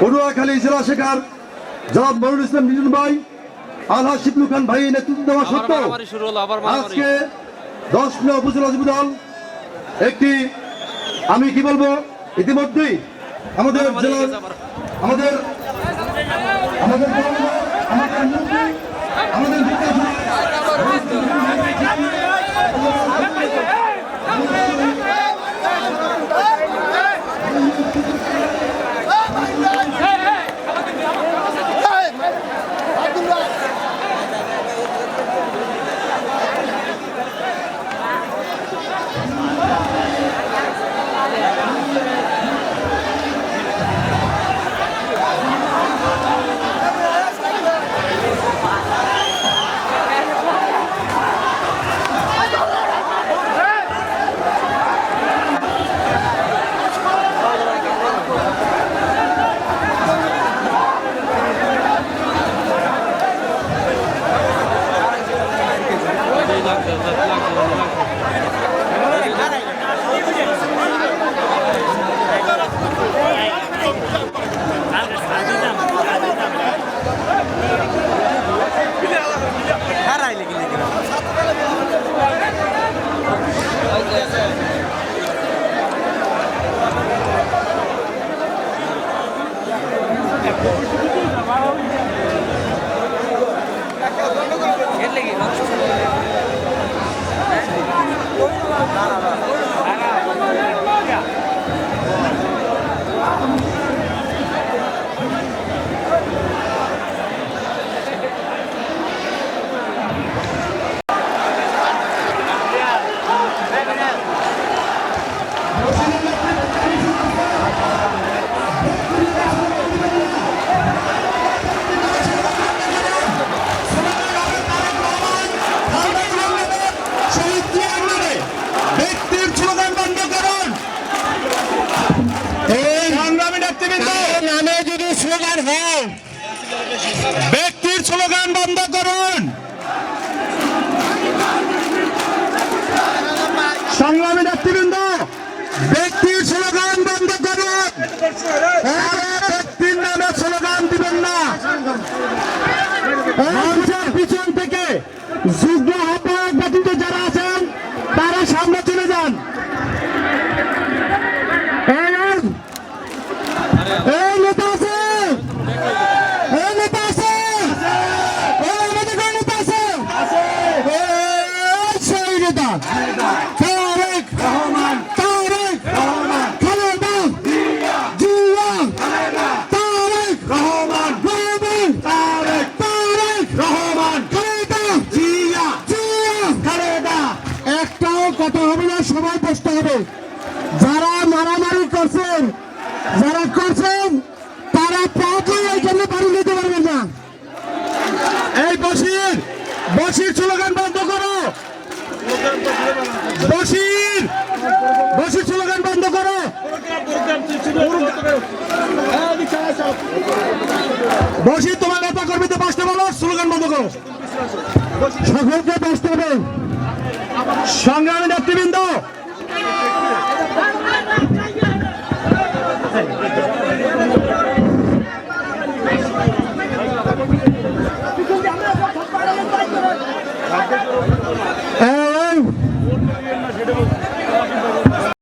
পটুয়াখালী জেলা শাখার জনাব মরুল ইসলাম নিজুল ভাই আলহা শিবলু খান ভাই নেতৃত্ব দেওয়া সত্ত্বেও আজকে দশ নয় উপজেলা যুব দল একটি আমি কি বলব ইতিমধ্যেই আমাদের জেলার আমাদের আমাদের আমাদের মন্ত্রী, আমাদের বিকাশ ব্যক্তির স্লোগান বন্ধ করুন। সংগ্রামী নেতৃবৃন্দ ব্যক্তির স্লোগান বন্ধ করুন। হবে যারা মারামারি করছেন, যারা করছেন, তারা এই জন্য বাড়ি নিতে পারবেন না। এই বসির বসির স্লোগান বন্ধ করো। বসির বসির স্লোগান বন্ধ করো। বসির তোমার নেতা কর্মীতে বসতে বলো, স্লোগান বন্ধ করো। সকলকে বসতে হবে সংগ্রামী নেতৃবৃন্দ Teşekkür ederim.